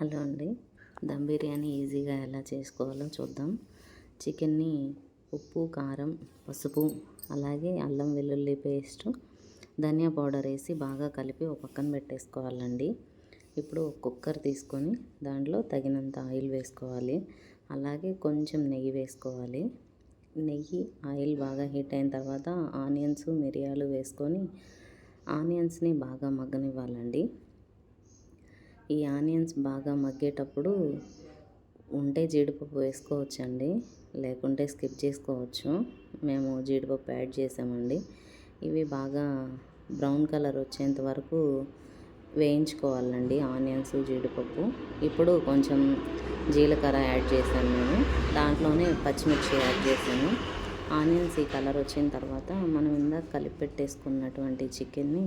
Hello అండి. దమ్ బిర్యానీ ఈజీగా ఎలా చేసుకోవాలో చూద్దాం. చికెన్ని ఉప్పు కారం పసుపు అలాగే అల్లం వెల్లుల్లి పేస్ట్ ధనియా పౌడర్ వేసి బాగా కలిపి ఒక పక్కన పెట్టేసుకోవాలండి. ఇప్పుడు కుక్కర్ తీసుకొని దాంట్లో తగినంత ఆయిల్ వేసుకోవాలి. అలాగే కొంచెం నెయ్యి వేసుకోవాలి. నెయ్యి ఆయిల్ బాగా హీట్ అయిన తర్వాత ఆనియన్స్ మిరియాలు వేసుకొని ఆనియన్స్ని బాగా మగ్గనివ్వాలండి. ఈ ఆనియన్స్ బాగా మగ్గేటప్పుడు ఉంటే జీడిపప్పు వేసుకోవచ్చండి. లేకుంటే స్కిప్ చేసుకోవచ్చు. మేము జీడిపప్పు యాడ్ చేసామండి. ఇవి బాగా బ్రౌన్ కలర్ వచ్చేంత వరకు వేయించుకోవాలండి ఆనియన్స్ జీడిపప్పు. ఇప్పుడు కొంచెం జీలకర్ర యాడ్ చేశాను నేను. దాంట్లోనే పచ్చిమిర్చి యాడ్ చేశాను. ఆనియన్స్ ఈ కలర్ వచ్చిన తర్వాత మనం ఇందాక కలిపి పెట్టేసుకున్నటువంటి చికెన్ని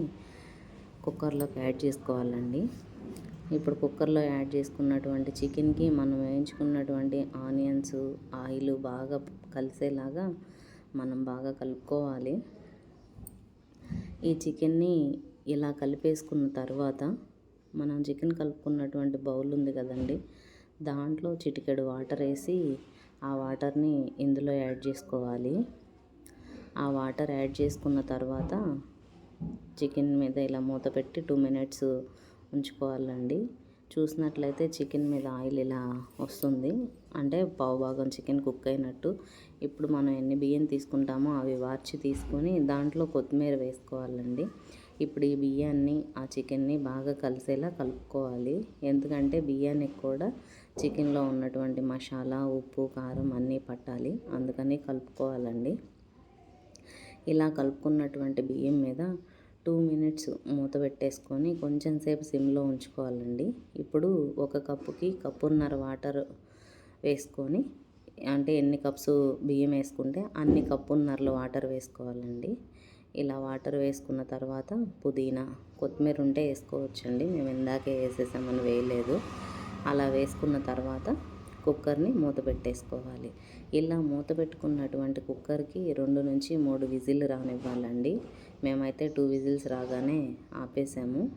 కుక్కర్లోకి యాడ్ చేసుకోవాలండి. ఇప్పుడు కుక్కర్లో యాడ్ చేసుకున్నటువంటి చికెన్కి మనం వేయించుకున్నటువంటి ఆనియన్స్ ఆయిల్ బాగా కలిసేలాగా మనం బాగా కలుపుకోవాలి. ఈ చికెన్ని ఇలా కలిపేసుకున్న తర్వాత మనం చికెన్ కలుపుకున్నటువంటి బౌల్ ఉంది కదండి దాంట్లో చిటికెడు వాటర్ వేసి ఆ వాటర్ని ఇందులో యాడ్ చేసుకోవాలి. ఆ వాటర్ యాడ్ చేసుకున్న తర్వాత చికెన్ మీద ఇలా మూత పెట్టి టూ మినిట్స్ ఉంచుకోవాలండి చూసినట్లయితే చికెన్ మీద ఆయిల్ ఇలా వస్తుంది. అంటే పావు భాగం చికెన్ కుక్ అయినట్టు. ఇప్పుడు మనం ఎన్ని బియ్యం తీసుకుంటామో అవి వార్చి తీసుకొని దాంట్లో కొత్తిమీర వేసుకోవాలండి. ఇప్పుడు ఈ బియ్యాన్ని ఆ చికెన్ని బాగా కలిసేలా కలుపుకోవాలి. ఎందుకంటే బియ్యానికి కూడా చికెన్లో ఉన్నటువంటి మసాలా ఉప్పు కారం అన్నీ పట్టాలి. అందుకని కలుపుకోవాలండి. ఇలా కలుపుకున్నటువంటి బియ్యం మీద టూ మినిట్స్ మూత పెట్టేసుకొని కొంచెం సేపు సిమ్లో ఉంచుకోవాలండి. ఇప్పుడు ఒక కప్పుకి కప్పున్నర వాటర్ వేసుకొని అంటే ఎన్ని కప్స్ బియ్యం వేసుకుంటే అన్ని కప్పున్నరలు వాటర్ వేసుకోవాలండి. ఇలా వాటర్ వేసుకున్న తర్వాత పుదీనా కొత్తిమీర ఉంటే వేసుకోవచ్చండి. మేము ఇందాకే వేసేసామని వేయలేదు. అలా వేసుకున్న తర్వాత కుక్కర్ని మూత పెట్టేసుకోవాలి. ఇలా మూత పెట్టుకున్నటువంటి కుక్కర్కి రెండు నుంచి మూడు విజిల్ రానివ్వాలండి. మేమైతే టూ విజిల్స్ రాగానే ఆపేసాము.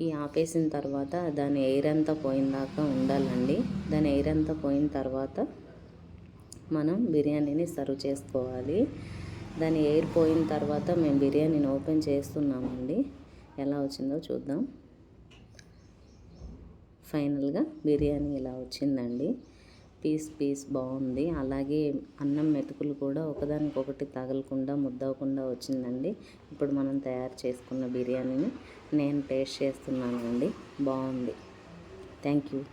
ఈ ఆపేసిన తర్వాత దాని ఎయిర్ అంతా పోయిందాకా ఉండాలండి. దాని ఎయిర్ అంతా పోయిన తర్వాత మనం బిర్యానీని సర్వ్ చేసుకోవాలి. దాని ఎయిర్ పోయిన తర్వాత మేము బిర్యానీని ఓపెన్ చేస్తున్నామండి. ఎలా వచ్చిందో చూద్దాం. ఫైనల్గా బిర్యానీ ఇలా వచ్చిందండి. పీస్ పీస్ బాగుంది. అలాగే అన్నం మెతుకులు కూడా ఒకదానికొకటి తగలకుండా ముద్దవకుండా వచ్చిందండి. ఇప్పుడు మనం తయారు చేసుకున్న బిర్యానీని నేను టేస్ట్ చేస్తున్నానండి. బాగుంది. Thank you.